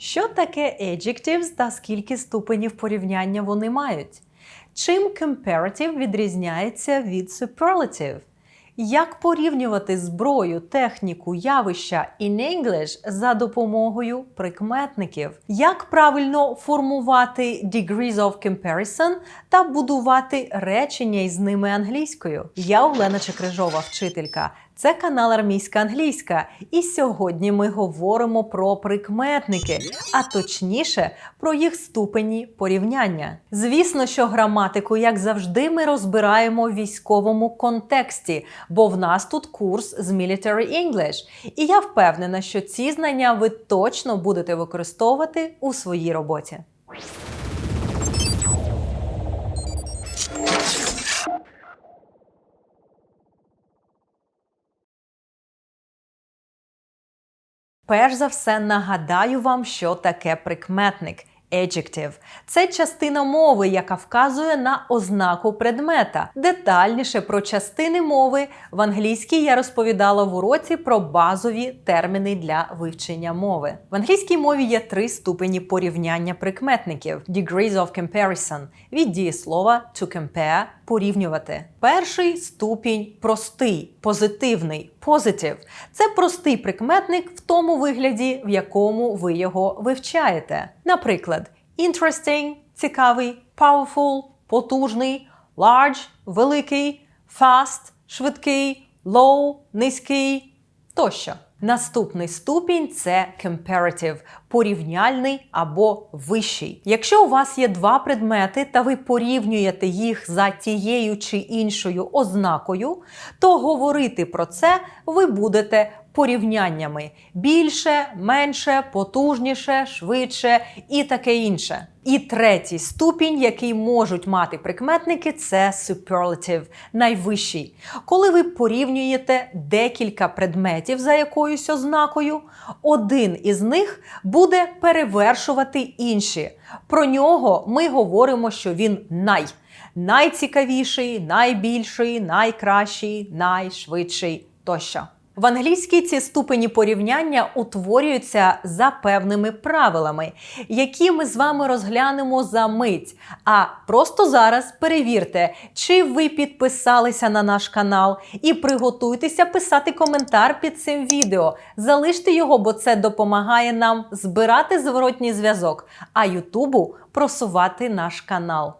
Що таке adjectives та скільки ступенів порівняння вони мають? Чим comparative відрізняється від superlative? Як порівнювати зброю, техніку, явища in English за допомогою прикметників? Як правильно формувати degrees of comparison та будувати речення із ними англійською? Я Олена Чекрижова, вчителька. Це канал Армійська англійська, і сьогодні ми говоримо про прикметники, а точніше про їх ступені порівняння. Звісно, що граматику, як завжди, ми розбираємо в військовому контексті, бо в нас тут курс з Military English. І я впевнена, що ці знання ви точно будете використовувати у своїй роботі. Перш за все нагадаю вам, що таке прикметник. Adjective – це частина мови, яка вказує на ознаку предмета. Детальніше про частини мови в англійській я розповідала в уроці про базові терміни для вивчення мови. В англійській мові є три ступені порівняння прикметників: degrees of comparison від дієслова to compare – порівнювати. Перший ступінь простий, позитивний, positive – це простий прикметник в тому вигляді, в якому ви його вивчаєте. Наприклад, interesting – цікавий, powerful – потужний, large – великий, fast – швидкий, low – низький тощо. Наступний ступінь це comparative – порівняльний або вищий. Якщо у вас є два предмети та ви порівнюєте їх за тією чи іншою ознакою, то говорити про це ви будете порівняннями більше, менше, потужніше, швидше і таке інше. І третій ступінь, який можуть мати прикметники, це superlative, найвищий. Коли ви порівнюєте декілька предметів за якоюсь ознакою, один із них буде перевершувати інші. Про нього ми говоримо, що він най. Найцікавіший, найбільший, найкращий, найшвидший тощо. В англійській ці ступені порівняння утворюються за певними правилами, які ми з вами розглянемо за мить. А просто зараз перевірте, чи ви підписалися на наш канал, і приготуйтеся писати коментар під цим відео. Залиште його, бо це допомагає нам збирати зворотній зв'язок, а Ютубу просувати наш канал.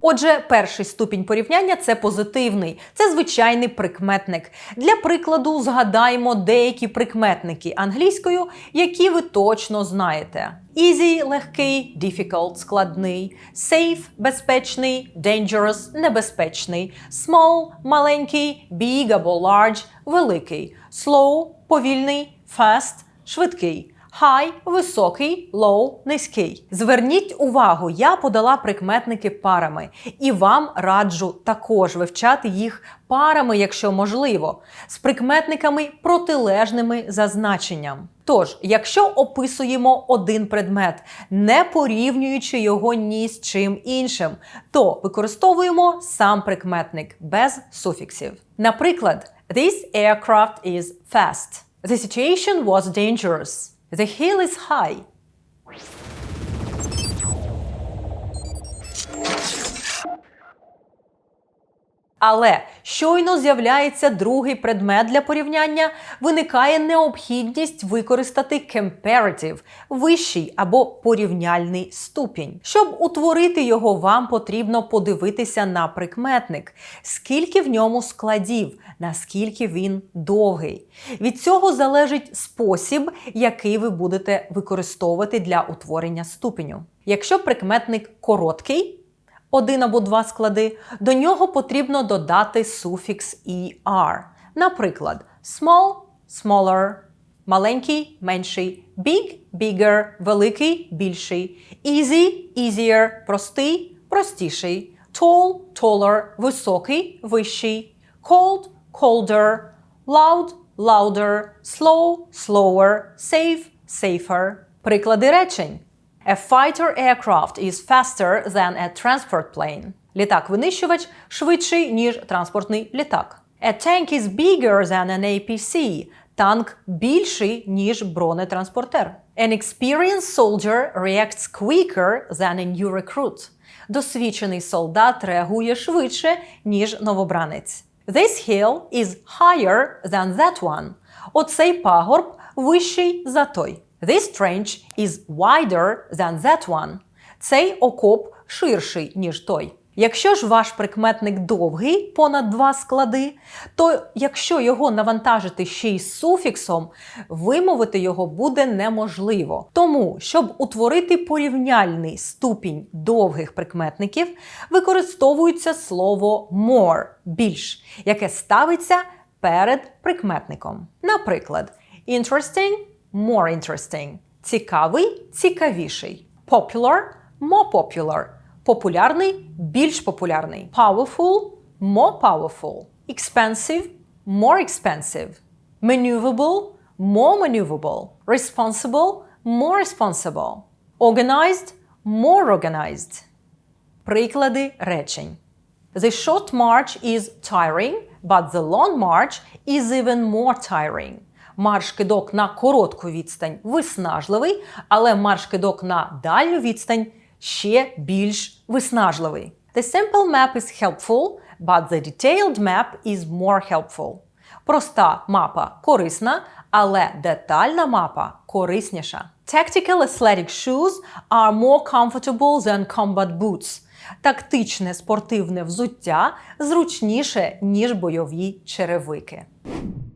Отже, перший ступінь порівняння це позитивний, це звичайний прикметник. Для прикладу, згадаємо деякі прикметники англійською, які ви точно знаєте: Easy – легкий, difficult – складний, safe – безпечний, dangerous – небезпечний, small – маленький, big або large – великий, slow – повільний, fast – швидкий. High – високий, low – низький. Зверніть увагу, я подала прикметники парами, і вам раджу також вивчати їх парами, якщо можливо, з прикметниками протилежними за значенням. Тож, якщо описуємо один предмет, не порівнюючи його ні з чим іншим, то використовуємо сам прикметник без суфіксів. Наприклад, This aircraft is fast. The situation was dangerous. The hill is high. Але щойно з'являється другий предмет для порівняння, виникає необхідність використати comparative – вищий або порівняльний ступінь. Щоб утворити його, вам потрібно подивитися на прикметник, скільки в ньому складів, наскільки він довгий. Від цього залежить спосіб, який ви будете використовувати для утворення ступеню. Якщо прикметник короткий, один або два склади, до нього потрібно додати суфікс «er». Наприклад, small smaller, маленький менший, big bigger, великий більший, easy easier, простий простіший, tall taller, високий вищий, cold colder, loud louder, slow slower, safe safer. Приклади речень. A fighter aircraft is faster than a transport plane. Літак-винищувач швидший, ніж транспортний літак. A tank is bigger than an APC. Танк більший, ніж бронетранспортер. An experienced soldier reacts quicker than a new recruit. Досвідчений солдат реагує швидше, ніж новобранець. This hill is higher than that one. Оцей пагорб вищий за той. This trench is wider than that one. Цей окоп ширший, ніж той. Якщо ж ваш прикметник довгий, понад два склади, то якщо його навантажити ще й суфіксом, вимовити його буде неможливо. Тому, щоб утворити порівняльний ступінь довгих прикметників, використовується слово more більш, яке ставиться перед прикметником. Наприклад, interesting more interesting, цікавий цікавіший, popular more popular популярний більш популярний, powerful more powerful, expensive more expensive, maneuverable more maneuverable, responsible more responsible, organized more organized. Приклади речень. The short march is tiring, but the long march is even more tiring. Марш-кидок на коротку відстань виснажливий, але марш-кидок на дальню відстань ще більш виснажливий. The simple map is helpful, but the detailed map is more helpful. Проста мапа корисна, але детальна мапа корисніша. Tactical athletic shoes are more comfortable than combat boots. Тактичне спортивне взуття зручніше, ніж бойові черевики.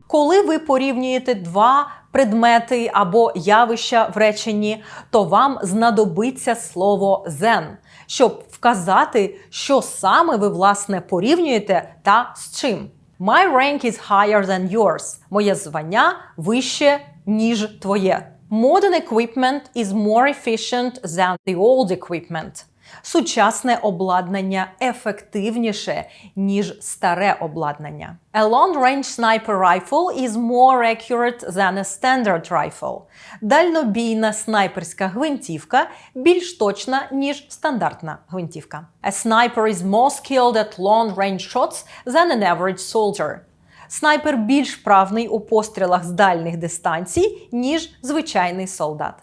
Коли ви порівнюєте два предмети або явища в реченні, то вам знадобиться слово then, щоб вказати, що саме ви власне порівнюєте та з чим. My rank is higher than yours. Моє звання вище, ніж твоє. Modern equipment is more efficient than the old equipment. Сучасне обладнання ефективніше, ніж старе обладнання. A long-range sniper rifle is more accurate than a standard rifle. Дальнобійна снайперська гвинтівка більш точна, ніж стандартна гвинтівка. A sniper is more skilled at long-range shots than an average soldier. Снайпер більш вправний у пострілах з дальних дистанцій, ніж звичайний солдат.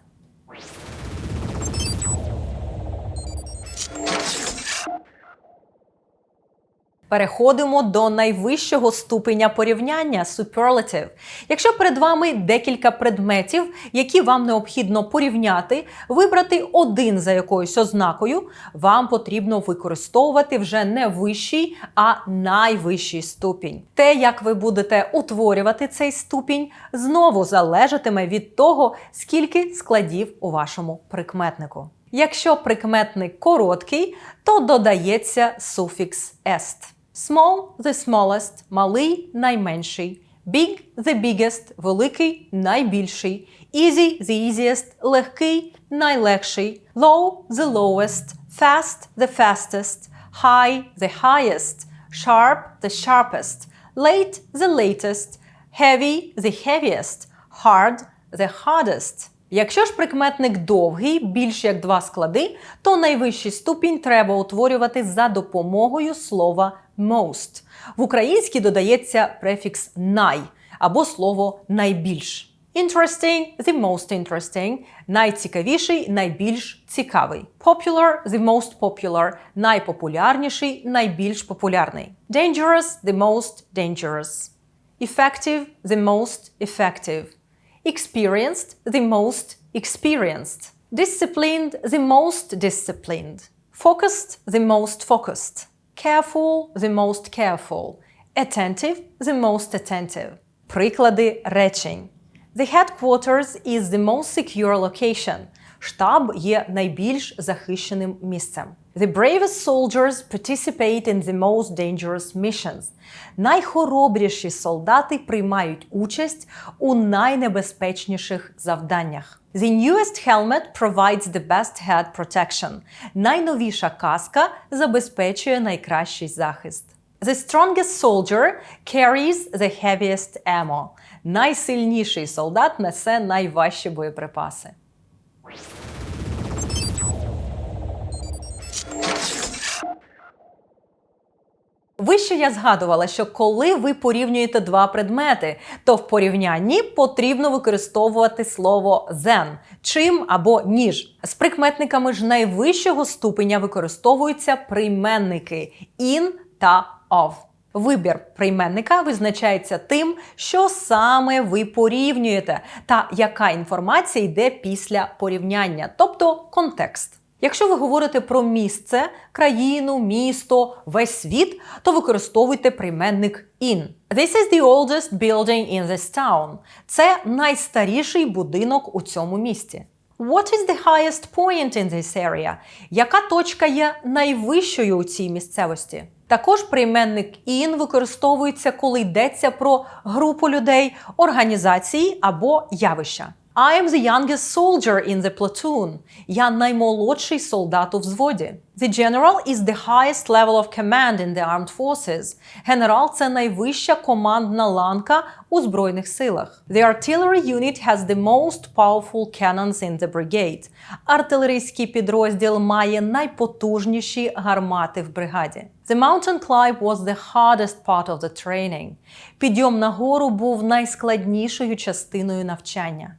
Переходимо до найвищого ступеня порівняння superlative. Якщо перед вами декілька предметів, які вам необхідно порівняти, вибрати один за якоюсь ознакою, вам потрібно використовувати вже не вищий, а найвищий ступінь. Те, як ви будете утворювати цей ступінь, знову залежатиме від того, скільки складів у вашому прикметнику. Якщо прикметник короткий, то додається суфікс est. Small – the smallest, малий – найменший. Big – the biggest, великий – найбільший. Easy – the easiest, легкий – найлегший. Low – the lowest, fast – the fastest, high – the highest, sharp – the sharpest, late – the latest, heavy – the heaviest, hard – the hardest. Якщо ж прикметник довгий, більш як два склади, то найвищий ступінь треба утворювати за допомогою слова most. В українській додається префікс най або слово найбільш. Interesting – the most interesting, найцікавіший, найбільш цікавий. Popular – the most popular, найпопулярніший, найбільш популярний. Dangerous – the most dangerous. Effective – the most effective experienced, the most experienced, disciplined, the most disciplined, focused, the most focused, Careful, the most careful, attentive, the most attentive. Приклади речень. The headquarters is the most secure location. Штаб є найбільш захищеним місцем. The bravest soldiers participate in the most dangerous missions. Найхоробріші солдати приймають участь у найнебезпечніших завданнях. The newest helmet provides the best head protection. Найновіша каска забезпечує найкращий захист. The strongest soldier carries the heaviest ammo. Найсильніший солдат несе найважчі боєприпаси. Вище я згадувала, що коли ви порівнюєте два предмети, то в порівнянні потрібно використовувати слово then, чим або ніж. З прикметниками ж найвищого ступеня використовуються прийменники in та of. Вибір прийменника визначається тим, що саме ви порівнюєте, та яка інформація йде після порівняння, тобто контекст. Якщо ви говорите про місце, країну, місто, весь світ, то використовуйте прийменник in. This is the oldest building in this town. Це найстаріший будинок у цьому місті. What is the highest point in this area? Яка точка є найвищою у цій місцевості? Також прийменник in використовується, коли йдеться про групу людей, організації або явища. I am the youngest soldier in the platoon. Я наймолодший солдат у взводі. The general is the highest level of command in the armed forces. Генерал це найвища командна ланка у збройних силах. The artillery unit has the most powerful cannons in the brigade. Артилерійський підрозділ має найпотужніші гармати в бригаді. The mountain climb was the hardest part of the training. Підйом на гору був найскладнішою частиною навчання.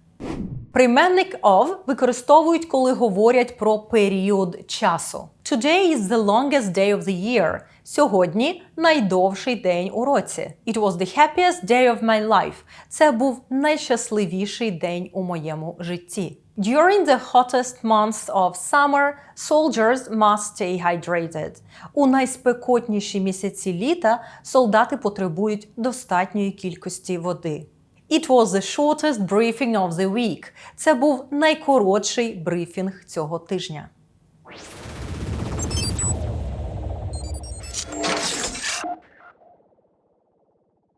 Прийменник of використовують, коли говорять про період часу. Today is the longest day of the year. Сьогодні найдовший день у році. It was the happiest day of my life. Це був найщасливіший день у моєму житті. During the hottest months of summer, soldiers must stay hydrated. У найспекотніші місяці літа солдати потребують достатньої кількості води. It was the shortest briefing of the week. Це був найкоротший брифінг цього тижня.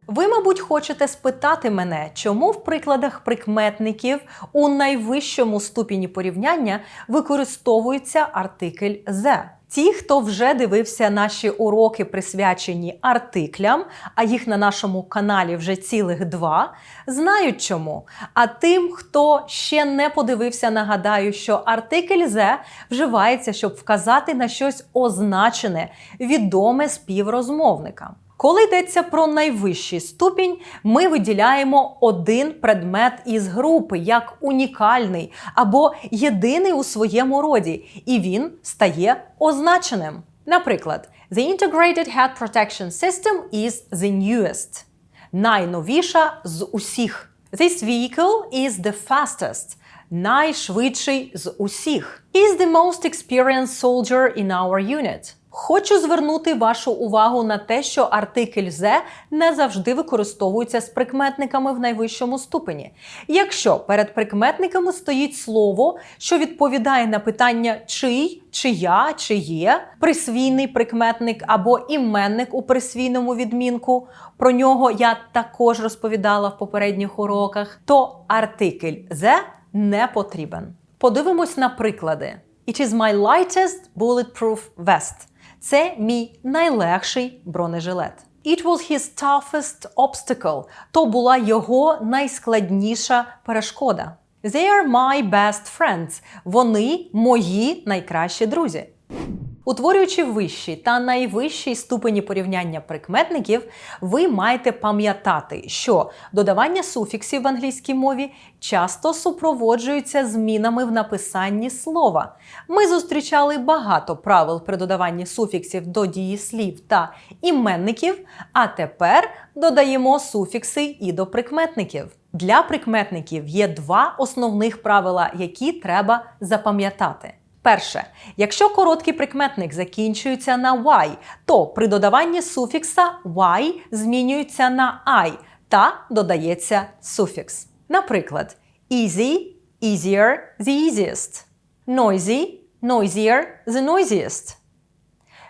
Ви, мабуть, хочете спитати мене, чому в прикладах прикметників у найвищому ступені порівняння використовується артикль «the». Ті, хто вже дивився наші уроки, присвячені артиклям, а їх на нашому каналі вже цілих два, знають чому. А тим, хто ще не подивився, нагадаю, що артикль «зе» вживається, щоб вказати на щось означене, відоме співрозмовникам. Коли йдеться про найвищий ступінь, ми виділяємо один предмет із групи як унікальний або єдиний у своєму роді, і він стає означеним. Наприклад, The Integrated Head Protection System is the newest. Найновіша з усіх. This vehicle is the fastest. Найшвидший з усіх. Is the most experienced soldier in our unit. Хочу звернути вашу увагу на те, що артикль «the» не завжди використовується з прикметниками в найвищому ступені. Якщо перед прикметниками стоїть слово, що відповідає на питання чий, чия, чиє, присвійний прикметник або іменник у присвійному відмінку, про нього я також розповідала в попередніх уроках, то артикль «the» не потрібен. Подивимось на приклади. It is my lightest bulletproof vest. Це мій найлегший бронежилет. It was his toughest obstacle. То була його найскладніша перешкода. They are my best friends. Вони мої найкращі друзі. Утворюючи вищі та найвищі ступені порівняння прикметників, ви маєте пам'ятати, що додавання суфіксів в англійській мові часто супроводжуються змінами в написанні слова. Ми зустрічали багато правил при додаванні суфіксів до дієслів та іменників, а тепер додаємо суфікси і до прикметників. Для прикметників є два основних правила, які треба запам'ятати. Перше, якщо короткий прикметник закінчується на y, то при додаванні суфікса y змінюється на I та додається суфікс. Наприклад, easy, easier, the easiest. Noisy, noisier, the noisiest.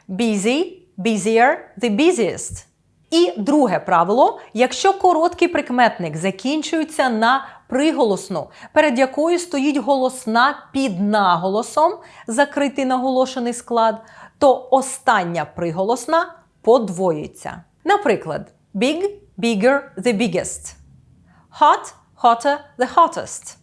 Busy, busier, the busiest. І друге правило: якщо короткий прикметник закінчується на приголосну, перед якою стоїть голосна під наголосом, закритий наголошений склад, то остання приголосна подвоюється. Наприклад, big, bigger, the biggest. Hot, hotter, the hottest.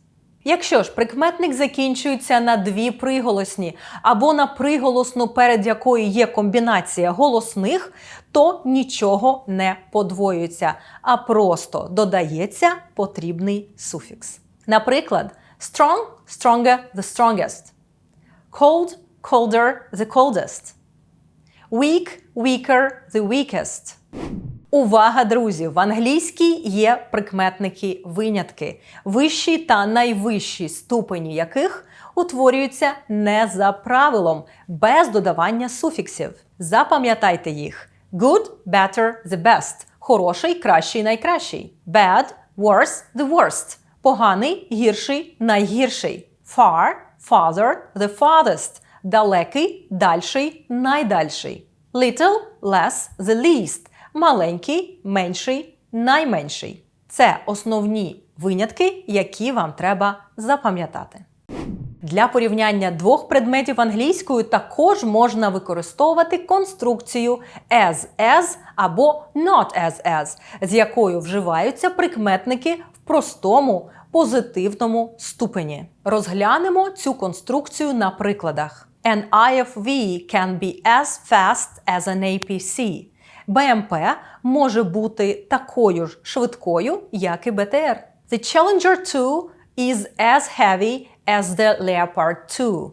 Якщо ж прикметник закінчується на дві приголосні або на приголосну, перед якою є комбінація голосних, то нічого не подвоюється, а просто додається потрібний суфікс. Наприклад, strong stronger the strongest, cold colder the coldest, weak weaker the weakest. Увага, друзі! В англійській є прикметники винятки, вищі та найвищі ступені яких утворюються не за правилом, без додавання суфіксів. Запам'ятайте їх: good, better, the best, хороший, кращий, найкращий, bad, worse, the worst, поганий, гірший, найгірший, far, farther, the farthest, далекий, дальший, найдальший, little, less, the least маленький, менший, найменший. Це основні винятки, які вам треба запам'ятати. Для порівняння двох предметів англійською також можна використовувати конструкцію as as або not as as, з якою вживаються прикметники в простому позитивному ступені. Розглянемо цю конструкцію на прикладах. An IFV can be as fast as an APC. БМП може бути такою ж швидкою, як і БТР. The Challenger 2 is as heavy as the Leopard 2.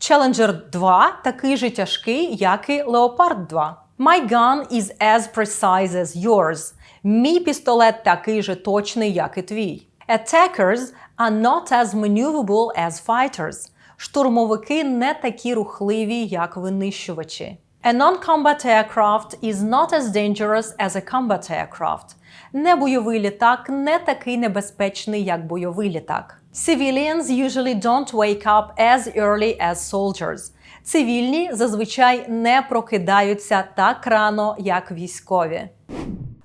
Challenger 2 такий же тяжкий, як і Leopard 2. My gun is as precise as yours. Мій пістолет такий же точний, як і твій. Attackers are not as maneuverable as fighters. Штурмовики не такі рухливі, як винищувачі. A non-combat aircraft is not as dangerous as a combat aircraft. Небойовий літак не такий небезпечний, як бойовий літак. Civilians usually don't wake up as early as soldiers. Цивільні зазвичай не прокидаються так рано, як військові.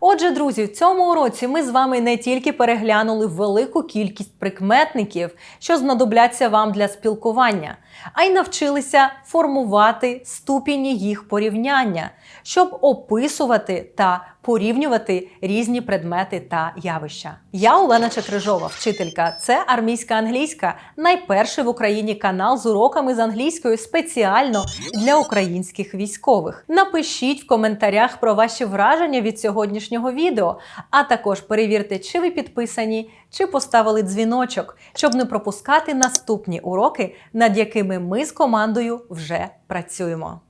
Отже, друзі, в цьому уроці ми з вами не тільки переглянули велику кількість прикметників, що знадобляться вам для спілкування, а й навчилися формувати ступені їх порівняння, щоб описувати та порівнювати різні предмети та явища. Я Олена Чекрижова, вчителька. Це армійська англійська, найперший в Україні канал з уроками з англійської спеціально для українських військових. Напишіть в коментарях про ваші враження від сьогоднішнього відео, а також перевірте, чи ви підписані, чи поставили дзвіночок, щоб не пропускати наступні уроки, над якими ми з командою вже працюємо.